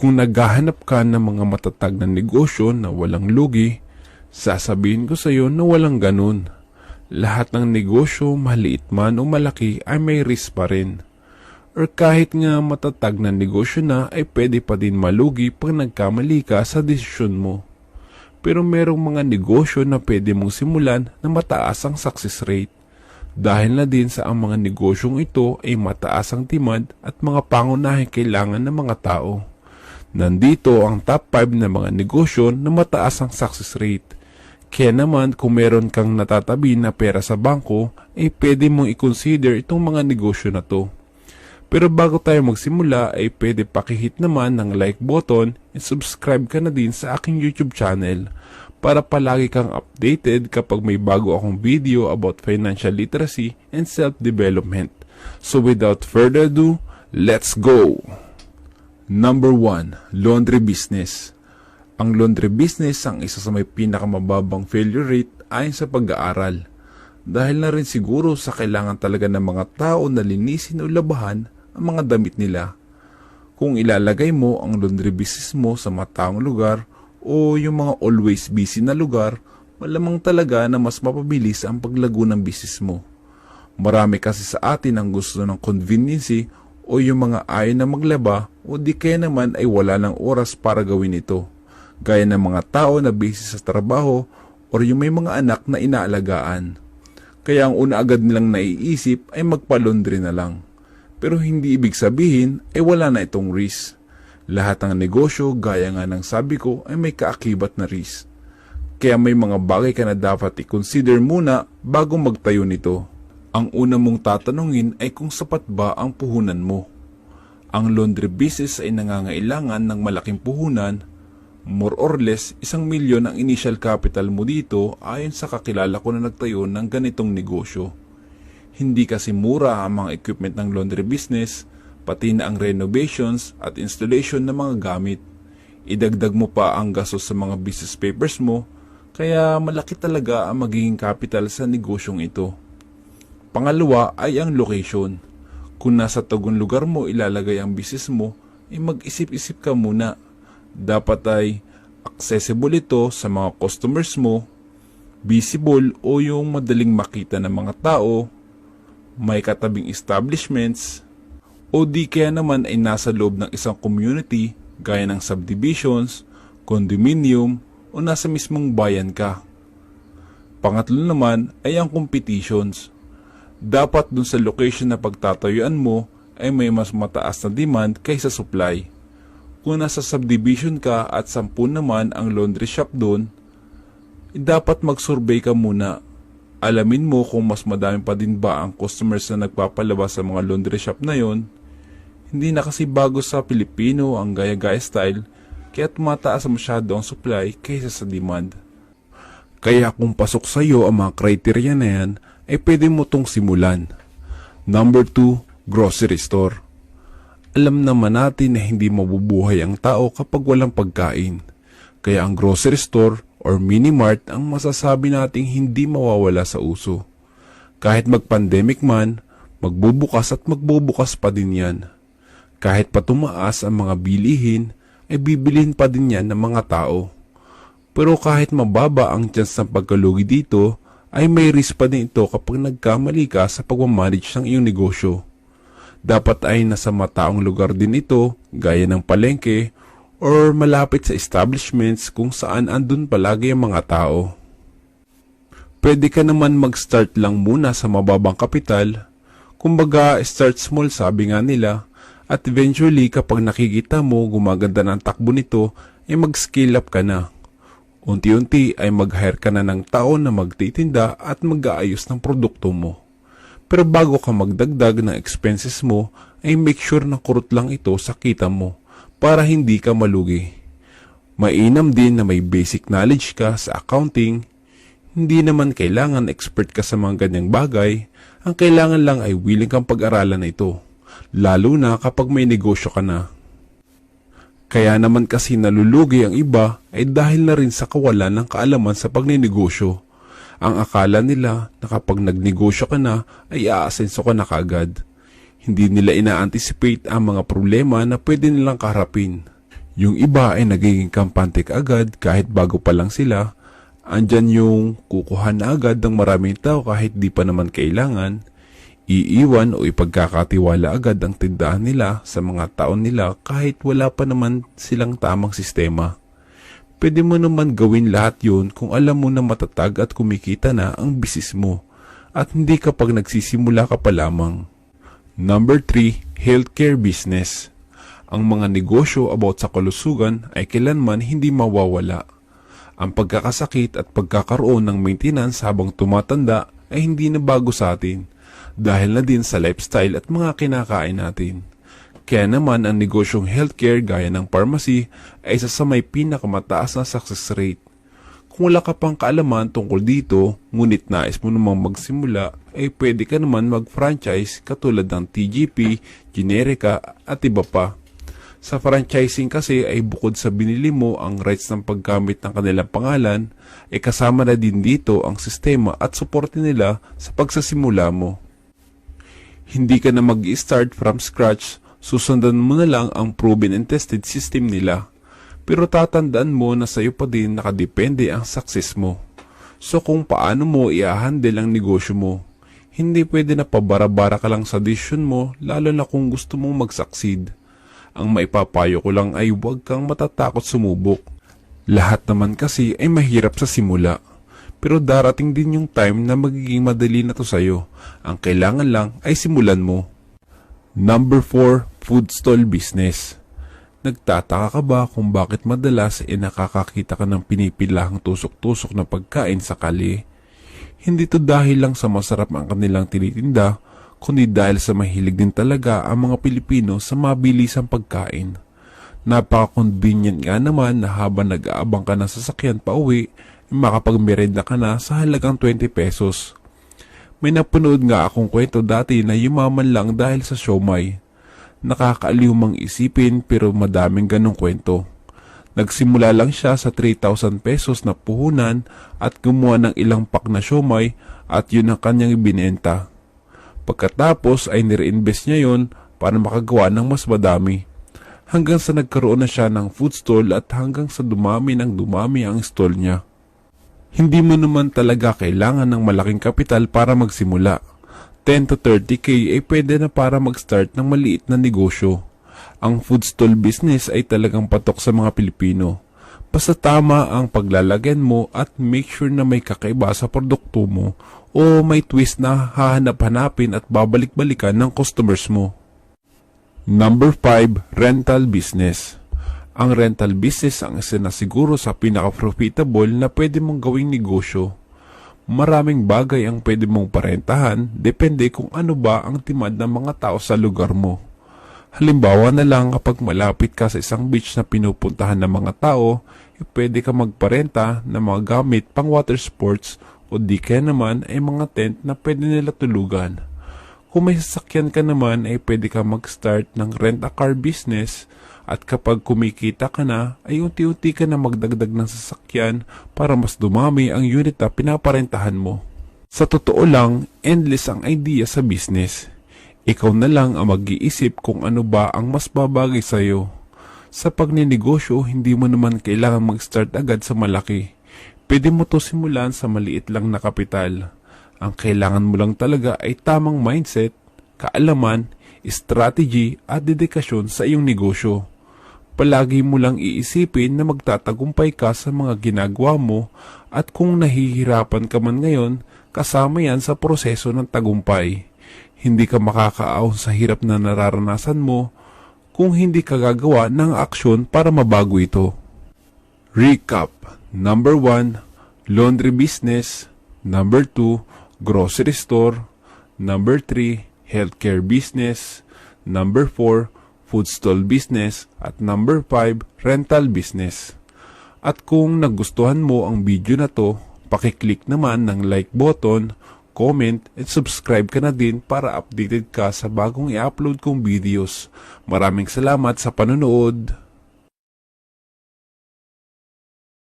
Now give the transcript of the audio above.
Kung naghahanap ka ng mga matatag na negosyo na walang lugi, sasabihin ko sa iyo na walang ganun. Lahat ng negosyo, maliit man o malaki, ay may risk pa rin. Or kahit nga matatag na negosyo na ay pwede pa din malugi pag nagkamali ka sa desisyon mo. Pero merong mga negosyo na pwede mong simulan na mataas ang success rate. Dahil na din sa ang mga negosyong ito ay mataas ang demand at mga pangunahing kailangan ng mga tao. Nandito ang top 5 na mga negosyo na mataas ang success rate. Kaya naman kung meron kang natatabi na pera sa bangko, ay pwede mong i-consider itong mga negosyo na to. Pero bago tayo magsimula ay pwede pakihit naman ng like button and subscribe ka na din sa aking YouTube channel para palagi kang updated kapag may bago akong video about financial literacy and self-development. So without further ado, let's go! Number 1. Laundry Business Ang laundry business ang isa sa may pinakamababang failure rate ayon sa pag-aaral. Dahil na rin siguro sa kailangan talaga ng mga tao na linisin o labahan ang mga damit nila. Kung ilalagay mo ang laundry business mo sa mataong lugar o yung mga always busy na lugar, malamang talaga na mas mapabilis ang paglago ng business mo. Marami kasi sa atin ang gusto ng convenience o yung mga ayaw na maglaba o di kaya naman ay wala ng oras para gawin ito. Gaya ng mga tao na busy sa trabaho o yung may mga anak na inaalagaan. Kaya ang una agad nilang naiisip ay magpalondry na lang. Pero hindi ibig sabihin ay wala na itong risk. Lahat ng negosyo gaya nga ng sabi ko ay may kaakibat na risk. Kaya may mga bagay ka na dapat i-consider muna bago magtayo nito. Ang una mong tatanungin ay kung sapat ba ang puhunan mo. Ang laundry business ay nangangailangan ng malaking puhunan. More or less, isang milyon ang initial capital mo dito ayon sa kakilala ko na nagtayo ng ganitong negosyo. Hindi kasi mura ang mga equipment ng laundry business, pati na ang renovations at installation ng mga gamit. Idagdag mo pa ang gastos sa mga business papers mo, kaya malaki talaga ang magiging capital sa negosyong ito. Pangalawa ay ang location. Kung nasa tagong lugar mo ilalagay ang business mo, ay mag-isip-isip ka muna. Dapat ay accessible ito sa mga customers mo, visible o yung madaling makita ng mga tao, may katabing establishments, o di kaya naman ay nasa loob ng isang community gaya ng subdivisions, condominium, o nasa mismong bayan ka. Pangatlo naman ay ang competitions dapat dun sa location na pagtatayuan mo ay may mas mataas na demand kaysa supply. Kung nasa subdivision ka at sampun naman ang laundry shop doon, dapat mag-survey ka muna. Alamin mo kung mas madami pa din ba ang customers na nagpapalabas sa mga laundry shop na yon. Hindi na kasi bago sa Pilipino ang gaya-gaya style, kaya tumataas masyado ang supply kaysa sa demand. Kaya kung pasok sa iyo ang mga criteria na yan, ay pwede mo tong simulan. Number 2, grocery store. Alam naman natin na hindi mabubuhay ang tao kapag walang pagkain. Kaya ang grocery store or mini mart ang masasabi nating hindi mawawala sa uso. Kahit mag-pandemic man, magbubukas at magbubukas pa din yan. Kahit pa tumaas ang mga bilihin, ay bibilhin pa din yan ng mga tao. Pero kahit mababa ang chance ng pagkalugi dito, ay may risk pa din ito kapag nagkamali ka sa pagmamanage ng iyong negosyo. Dapat ay nasa mataong lugar din ito, gaya ng palengke, or malapit sa establishments kung saan andun palagi ang mga tao. Pwede ka naman mag-start lang muna sa mababang kapital, kumbaga start small sabi nga nila, at eventually kapag nakikita mo gumaganda ng takbo nito, ay mag-scale up ka na. Unti-unti ay mag-hire ka na ng tao na magtitinda at mag-aayos ng produkto mo. Pero bago ka magdagdag ng expenses mo, ay make sure na kurot lang ito sa kita mo para hindi ka malugi. Mainam din na may basic knowledge ka sa accounting. Hindi naman kailangan expert ka sa mga ganyang bagay. Ang kailangan lang ay willing kang pag-aralan na ito. Lalo na kapag may negosyo ka na. Kaya naman kasi nalulugi ang iba ay dahil na rin sa kawalan ng kaalaman sa pagninegosyo. Ang akala nila na kapag nagnegosyo ka na ay aasenso ka na kagad. Hindi nila ina-anticipate ang mga problema na pwede nilang kaharapin. Yung iba ay nagiging kampante agad kahit bago pa lang sila. Andyan yung kukuha na agad ng maraming tao kahit di pa naman kailangan. Iiwan o ipagkakatiwala agad ang tindahan nila sa mga taon nila kahit wala pa naman silang tamang sistema. Pwede mo naman gawin lahat yun kung alam mo na matatag at kumikita na ang bisis mo at hindi kapag nagsisimula ka pa lamang. Number 3, healthcare business. Ang mga negosyo about sa kalusugan ay kailanman hindi mawawala. Ang pagkakasakit at pagkakaroon ng maintenance habang tumatanda ay hindi na bago sa atin dahil na din sa lifestyle at mga kinakain natin. Kaya naman ang negosyong healthcare gaya ng pharmacy ay isa sa may pinakamataas na success rate. Kung wala ka pang kaalaman tungkol dito, ngunit nais mo namang magsimula, ay pwede ka naman mag-franchise katulad ng TGP, Generica at iba pa. Sa franchising kasi ay bukod sa binili mo ang rights ng paggamit ng kanilang pangalan, ay kasama na din dito ang sistema at suporte nila sa pagsasimula mo. Hindi ka na mag-start from scratch, susundan mo na lang ang proven and tested system nila. Pero tatandaan mo na sa'yo pa din nakadepende ang success mo. So kung paano mo i-handle ang negosyo mo, hindi pwede na pabara-bara ka lang sa decision mo lalo na kung gusto mong mag-succeed. Ang maipapayo ko lang ay huwag kang matatakot sumubok. Lahat naman kasi ay mahirap sa simula. Pero darating din yung time na magiging madali na to sa'yo. Ang kailangan lang ay simulan mo. Number 4, food stall business. Nagtataka ka ba kung bakit madalas ay nakakakita ka ng pinipilahang tusok-tusok na pagkain sa kali? Hindi to dahil lang sa masarap ang kanilang tinitinda, kundi dahil sa mahilig din talaga ang mga Pilipino sa mabilisang pagkain. Napaka-convenient nga naman na habang nag-aabang ka ng sasakyan pa uwi, makapagmerenda ka na sa halagang 20 pesos. May napanood nga akong kwento dati na yumaman lang dahil sa siomay. Nakakaaliw mang isipin pero madaming ganong kwento. Nagsimula lang siya sa 3,000 pesos na puhunan at gumawa ng ilang pak na siomay at yun ang kanyang ibinenta. Pagkatapos ay nireinvest niya yon para makagawa ng mas madami. Hanggang sa nagkaroon na siya ng food stall at hanggang sa dumami ng dumami ang stall niya. Hindi mo naman talaga kailangan ng malaking kapital para magsimula. 10 to 30k ay pwede na para mag-start ng maliit na negosyo. Ang food stall business ay talagang patok sa mga Pilipino. Basta tama ang paglalagyan mo at make sure na may kakaiba sa produkto mo o may twist na hahanap-hanapin at babalik-balikan ng customers mo. Number 5, rental business. Ang rental business ang isa na siguro sa pinaka-profitable na pwede mong gawing negosyo. Maraming bagay ang pwede mong parentahan, depende kung ano ba ang timad ng mga tao sa lugar mo. Halimbawa na lang kapag malapit ka sa isang beach na pinupuntahan ng mga tao, eh pwede ka magparenta ng mga gamit pang water sports o di kaya naman ay mga tent na pwede nila tulugan. Kung may sasakyan ka naman ay pwede ka mag-start ng rent-a-car business at kapag kumikita ka na, ay unti-unti ka na magdagdag ng sasakyan para mas dumami ang unit na pinaparentahan mo. Sa totoo lang, endless ang idea sa business. Ikaw na lang ang mag-iisip kung ano ba ang mas babagay sa iyo. Sa pagninegosyo, hindi mo naman kailangan mag-start agad sa malaki. Pwede mo to simulan sa maliit lang na kapital. Ang kailangan mo lang talaga ay tamang mindset, kaalaman, strategy at dedikasyon sa iyong negosyo. Palagi mo lang iisipin na magtatagumpay ka sa mga ginagawa mo at kung nahihirapan ka man ngayon, kasama yan sa proseso ng tagumpay. Hindi ka makakaahon sa hirap na nararanasan mo kung hindi ka gagawa ng aksyon para mabago ito. Recap Number 1, laundry business. Number 2, grocery store. Number 3, healthcare business. Number 4, food stall business, at number 5, rental business. At kung nagustuhan mo ang video na to, pakiclick naman ng like button, comment, at subscribe ka na din para updated ka sa bagong i-upload kong videos. Maraming salamat sa panonood!